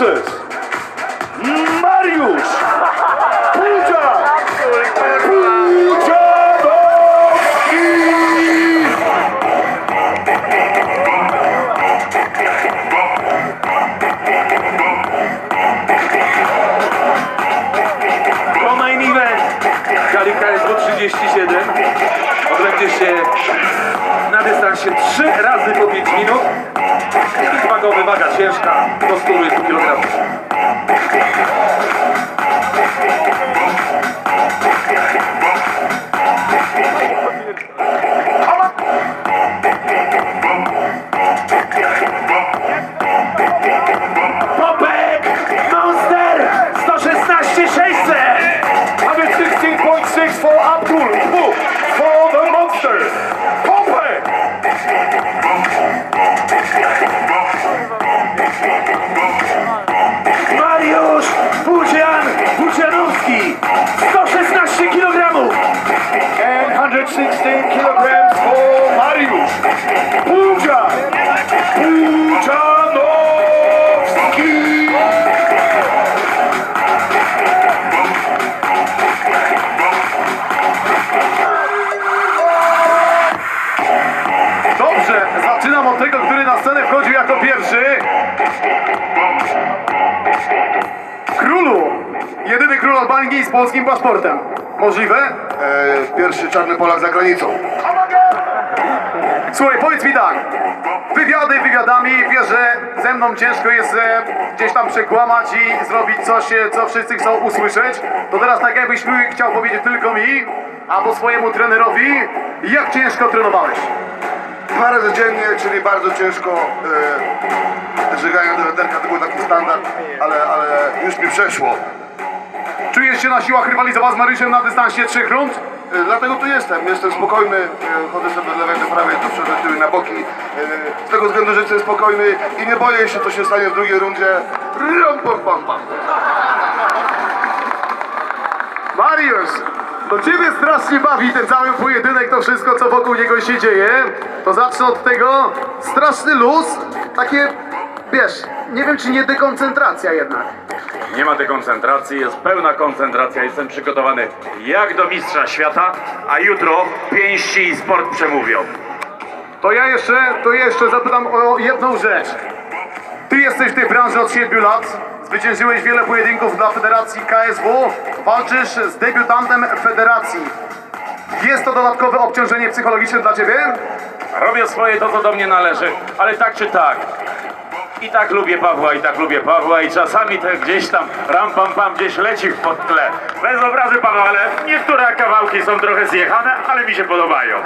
Krzyż, Mariusz, Pudzia, Pudzia To main event, Galika jest do 37, odbędzie się na dystansie 3 razy po 5 minut. Wagowy, waga ciężka do 120 kg. Popek! Monster! 116 600! 116.6 for Abdul. Woo, For the monster. Popek. Mariusz Budzian Budzianowski 116 kg And 116 kilograms Dobrze, zaczynam od tego, który na scenę wchodził jako pierwszy. Królu! Jedyny król Albanii z polskim paszportem. Możliwe? E, pierwszy czarny Polak za granicą. Słuchaj, powiedz mi tak. Wywiady wywiadami, wiesz, że ze mną ciężko jest e, gdzieś tam przekłamać i zrobić coś, e, co wszyscy chcą usłyszeć. To teraz tak jakbyś mi chciał powiedzieć tylko mi, albo swojemu trenerowi, jak ciężko trenowałeś. Razy dziennie, czyli bardzo ciężko e, żeganie do wiaderka, to był taki standard, ale, ale już mi przeszło. Czujesz się na siłach rywalizować z Maryszem na dystansie trzech rund? E, dlatego tu jestem, jestem spokojny, e, chodzę sobie od lewej do prawej, do przodu, tyły na boki. E, z tego względu, że jestem spokojny i nie boję się, co się stanie w drugiej rundzie. Rum, pam, pam. Mariusz, to ciebie strasznie bawi ten cały pojedynek, to wszystko, co wokół niego się dzieje. To zacznę od tego, straszny luz, takie, wiesz, nie wiem, czy nie dekoncentracja jednak. Nie ma dekoncentracji, jest pełna koncentracja. Jestem przygotowany jak do mistrza świata, a jutro pięści i sport przemówią. To ja jeszcze, to jeszcze zapytam o jedną rzecz. Ty jesteś w tej branży od 7 lat, zwyciężyłeś wiele pojedynków dla Federacji KSW, walczysz z debiutantem Federacji. Jest to dodatkowe obciążenie psychologiczne dla ciebie? Robię swoje to, co do mnie należy, ale tak czy tak. I tak lubię Pawła, i tak lubię Pawła i czasami te gdzieś tam ram pam pam gdzieś leci w podtle. Bez obrazy Paweł, ale niektóre kawałki są trochę zjechane, ale mi się podobają.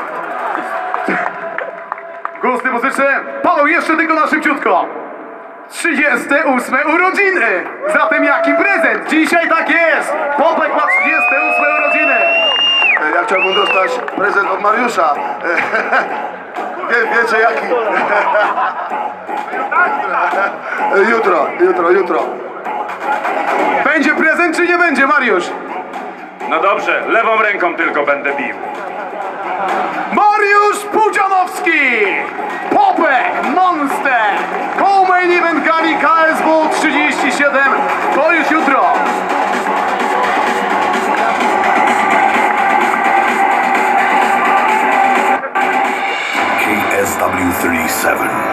Gusty muzyczne. Paweł, jeszcze tylko na szybciutko. 38 urodziny! Zatem jaki prezent? Dzisiaj tak jest! Popek ma 38 urodziny! E, ja chciałbym dostać prezent od Mariusza. E, Wie, wiecie jaki? E, jutro, jutro, jutro. Będzie prezent czy nie będzie, Mariusz? No dobrze, lewą ręką tylko będę bił. Mariusz Pudzianowski! Popek Monster! 37 to już jutro! KSW 37.